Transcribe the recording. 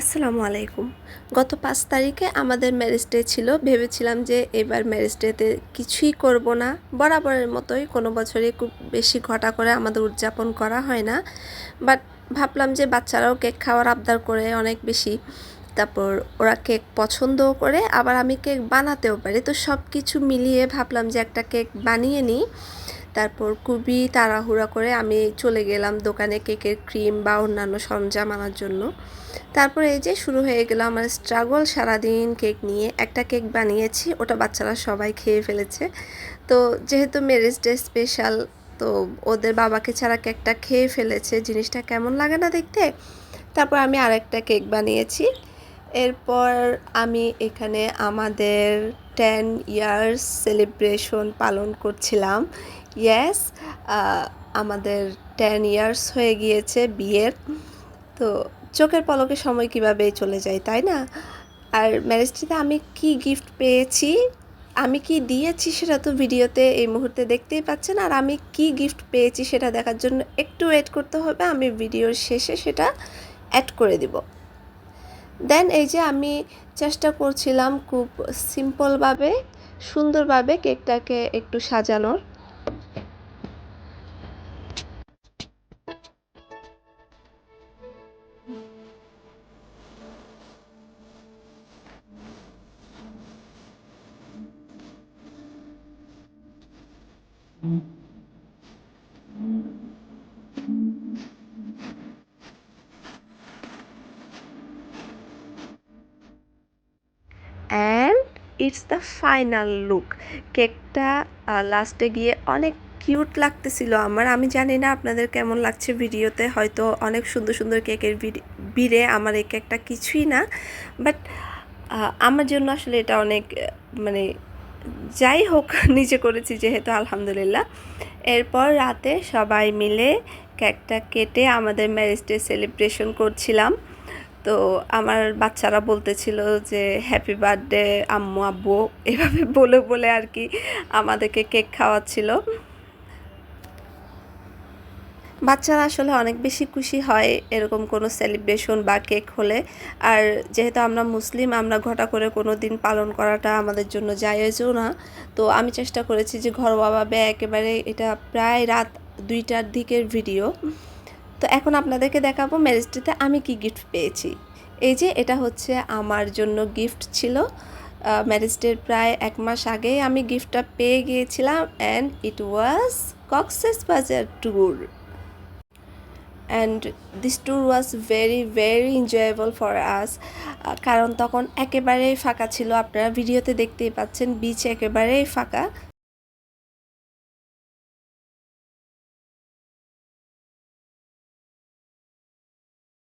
আসসালামু আলাইকুম। গত পাঁচ তারিখে আমাদের ম্যারেজ ডে ছিল। ভেবেছিলাম যে এবার ম্যারেজ ডেতে কিছুই করব না। বরাবরের মতোই কোনো বছরে খুব বেশি ঘটা করে আমাদের উদযাপন করা হয় না। বাট ভাবলাম যে বাচ্চারাও কেক খাওয়ার আবদার করে অনেক বেশি। তারপর ওরা কেক পছন্দও করে, আবার আমি কেক বানাতেও পারি। তো সব কিছু মিলিয়ে ভাবলাম যে একটা কেক বানিয়ে নিই। তারপর খুবই তাড়াহুড়া করে আমি চলে গেলাম দোকানে কেকের ক্রিম বা অন্যান্য সরঞ্জাম আনার জন্য। তারপরে এই যে শুরু হয়ে গেল আমার স্ট্রাগল সারাদিন কেক নিয়ে। একটা কেক বানিয়েছি, ওটা বাচ্চারা সবাই খেয়ে ফেলেছে। তো যেহেতু ম্যারেজ ডে স্পেশাল তো ওদের বাবাকে ছাড়া কেকটা খেয়ে ফেলেছে। জিনিসটা কেমন লাগে না দেখতে? তারপর আমি আরেকটা কেক বানিয়েছি। এরপর আমি এখানে আমাদের টেন ইয়ার্স সেলিব্রেশন পালন করছিলাম। ইয়েস আমাদের টেন ইয়ার্স হয়ে গিয়েছে বিয়ের। তো চোখের পলকে সময় কীভাবে চলে যায়, তাই না? আর ম্যারেজটিতে আমি কি গিফট পেয়েছি? আমি কি দিয়েছি সেটা তো ভিডিওতে এই মুহূর্তে দেখতেই পাচ্ছেন। আর আমি কি গিফট পেয়েছি সেটা দেখার জন্য একটু ওয়েট করতে হবে। আমি ভিডিওর শেষে সেটা অ্যাড করে দিব। দেন এই যে আমি চেষ্টা করছিলাম খুব সিম্পলভাবে সুন্দরভাবে কেকটাকে একটু সাজানোর। And it's the final look কেকটা লাস্টে গিয়ে অনেক কিউট লাগতেছিল আমার। আমি জানি না আপনাদের কেমন লাগছে ভিডিওতে, হয়তো অনেক সুন্দর সুন্দর কেকের বিড়ে আমার এই কেকটা কিছুই না। বাট আমার জন্য আসলে এটা অনেক মানে যাই হোক, নিজে করেছি যেহেতু, আলহামদুলিল্লাহ। এরপর রাতে সবাই মিলে কেকটা কেটে আমাদের ম্যারেজ ডে সেলিব্রেশন করছিলাম। তো আমার বাচ্চারা বলতেছিল যে হ্যাপি বার্থডে আম্মু, আব্বু। এভাবে বলে বলে আর কি আমাদেরকে কেক খাওয়াচ্ছিল। বাচ্চারা আসলে অনেক বেশি খুশি হয় এরকম কোনো সেলিব্রেশন বা কেক হলে। আর যেহেতু আমরা মুসলিম, আমরা ঘটা করে কোনো দিন পালন করাটা আমাদের জন্য জায়েজও না। তো আমি চেষ্টা করেছি যে ঘরোয়াভাবে একেবারে এটা প্রায় রাত দুইটার দিকের ভিডিও তো এখন আপনাদেরকে দেখাবো ম্যারেজটিতে আমি কি গিফট পেয়েছি। এই যে এটা হচ্ছে আমার জন্য গিফট ছিল। ম্যারেজ ডের প্রায় এক মাস আগেই আমি গিফটটা পেয়ে গিয়েছিলাম and it was Cox's Bazar tour and this tour was very very enjoyable for us কারণ তখন একেবারেই ফাঁকা ছিল। আপনারা ভিডিওতে দেখতেই পাচ্ছেন বিচ একেবারেই ফাঁকা।